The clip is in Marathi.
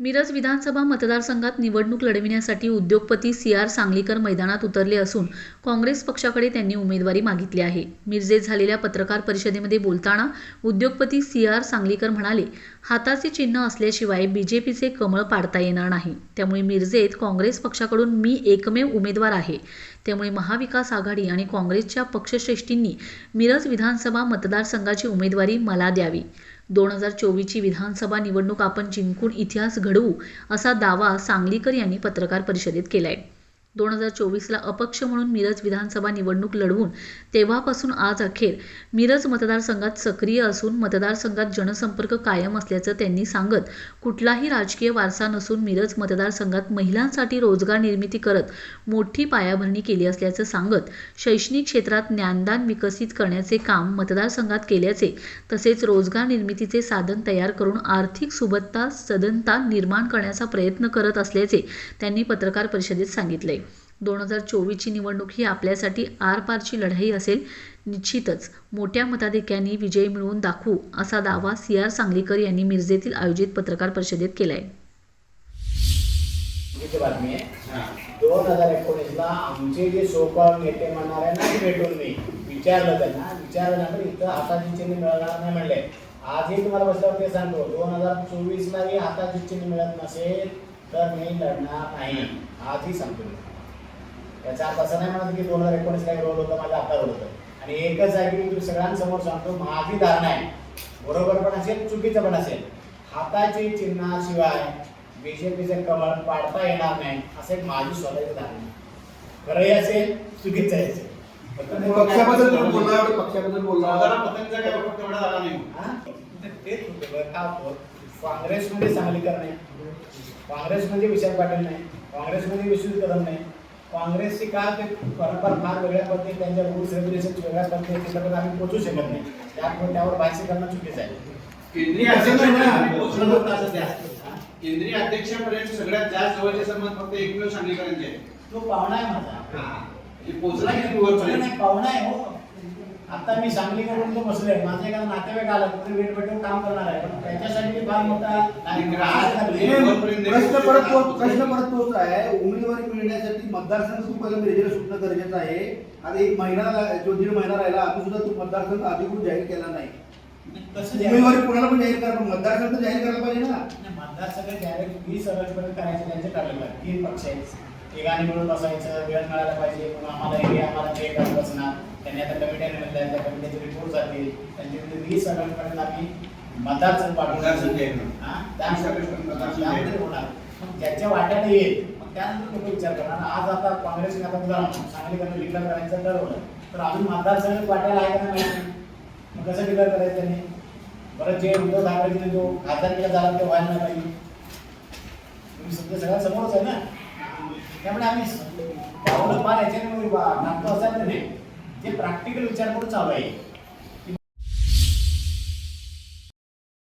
मिरज विधानसभा मतदारसंघात निवडणूक लढविण्यासाठी उद्योगपती सी आर सांगलीकर मैदानात उतरले असून काँग्रेस पक्षाकडे त्यांनी उमेदवारी मागितली आहे. मिरजेत झालेल्या पत्रकार परिषदेमध्ये बोलताना उद्योगपती सी आर सांगलीकर म्हणाले हाताचे चिन्ह असल्याशिवाय बीजेपीचे कमळ पाडता येणार नाही. त्यामुळे मिरजेत काँग्रेस पक्षाकडून मी एकमेव उमेदवार आहे. त्यामुळे महाविकास आघाडी आणि काँग्रेसच्या पक्षश्रेष्ठींनी मिरज विधानसभा मतदारसंघाची उमेदवारी मला द्यावी. दोन हजार चोवीसची विधानसभा निवडणूक आपण जिंकून इतिहास घडवू असा दावा सांगलीकर यांनी पत्रकार परिषदेत केलाय. दोन हजार चोवीसला अपक्ष म्हणून मिरज विधानसभा निवडणूक लढवून तेव्हापासून आज अखेर मिरज मतदारसंघात सक्रिय असून मतदारसंघात जनसंपर्क कायम असल्याचं त्यांनी सांगत कुठलाही राजकीय वारसा नसून मिरज मतदारसंघात महिलांसाठी रोजगार निर्मिती करत मोठी पायाभरणी केली असल्याचं सांगत शैक्षणिक क्षेत्रात ज्ञानदान विकसित करण्याचे काम मतदारसंघात केल्याचे तसेच रोजगार निर्मितीचे साधन तयार करून आर्थिक सुबत्ता सदनता निर्माण करण्याचा प्रयत्न करत असल्याचे त्यांनी पत्रकार परिषदेत सांगितले दोन हजार चोवीसची निवडणूक ही आपल्यासाठी आरपारची लढाई असेल. निश्चितच मोठ्या मताधिक्याने विजय मिळवून दाखवू असा दावा सी आर सांगलीकर यांनी मिरजेतील आयोजित पत्रकार परिषदेत केला आहे. दोन हजार एकोणीसला आमचे जे सोकॉल नेते म्हणणार आहे ना भेटून मी विचारलं त्यांना. विचारल्यानंतर इथं हाताची चिन्ह मिळणार नाही म्हणले. आजही तुम्हाला बसल्यावर ते सांगतो दोन हजार चोवीसलाही हाताची चिन्ह मिळत नसेल तर मी लढणार नाही. आजही सांगतो मी. याचा अर्थ असं नाही म्हणत की दोन हजार एकोणीसला विरोध होता माझ्या हातात होतं आणि एकच आहे की मी तुम्ही सगळ्यांसमोर सांगतो माझी धारणा आहे बरोबर पण असेल चुकीचं पण असेल हाताची चिन्हाशिवाय बीजेपीचे कमळ पाडता येणार नाही असं एक माझी स्वतःची धारणा आहे. खरंही असेल चुकीचं आहे असेल. फक्त आणि पक्षाबद्दल बोलला एवढं पक्षाबद्दल बोलला हा? तेच होतं बरं. का होतं? काँग्रेसमध्ये सांगलीकर नाही काँग्रेसमध्ये विशाल पाटील नाही काँग्रेसमध्ये विश्वजित कदम नाही काँग्रेसची का ते परंपरा फार वेगळ्या पद्धती त्यांच्या रूल्स रेग्युलेशन वेगळ्या पद्धती त्याच्याकडे आम्ही पोचू शकत नाही. त्यामुळे त्यावर भाष्य करणं चुकीचं आहे. केंद्रीय केंद्रीय अध्यक्षापर्यंत सगळ्यात जास्त जवळचे संबंध फक्त एकमेव सांगलीकरांचे. तो पाहुणा आहे माझा. पोहोचला की नाही, वरपर्यंत? नाही, पाहुणा आहे हो. आता मी सांगली करून तो बसलोय. माझे एखादा नातेवाईक आला तर वेट भेटून काम करणार आहे. पण त्याच्यासाठी मी फार मोठा प्रश्न परत तो प्रश्न परत तोच आहे. उमेदवारी मिळण्यासाठी मतदारसंघ तू पहिला मिरजेला सुटणं गरजेचं आहे. आता एक महिना जो दीड महिना राहिला अजून सुद्धा तू मतदारसंघ अधिकृत जाहीर केला नाही. उमेदवारी कोणाला पण जाहीर करा पण मतदारसंघ तर जाहीर करायला पाहिजे ना. नाही, मतदारसंघ जाहीर वीस ऑगस्टपर्यंत करायचे त्यांचे ठरलेलं आहे तीन पक्ष आहेत. तिघांनी मिळून बसायचं वेळ मिळायला पाहिजे आम्हाला हे आम्हाला ते करत बसणार. त्यांनी आता कमिट्या नेमल्या त्या कमिट्याचे रिपोर्ट जातील. त्यांचे वीस ऑगस्टपर्यंत आम्ही मतदारसंघ पाठवणार. हा, होणार. ज्याच्या वाट्याने येईल मग त्यानंतर लोक विचार करणार. आज आता काँग्रेसने आता उदाहरण सांगलीकडनं डिक्लेअर करायचं ठरवलं तर अजून मतदारसंघ वाट्याला आहे का नाही माहिती. नाही. मग कसं डिक्लेअर करायचं त्यांनी? परत जे उद्धव ठाकरेने जो खासदार केला झाला ते व्हायला नाही पाहिजे तुम्ही सध्या सगळ्या समोरच आहे ना त्यामुळे आम्ही पावलं फार याच्याने नाटक असायचं नाही. जे प्रॅक्टिकल विचार करून चालू आहे.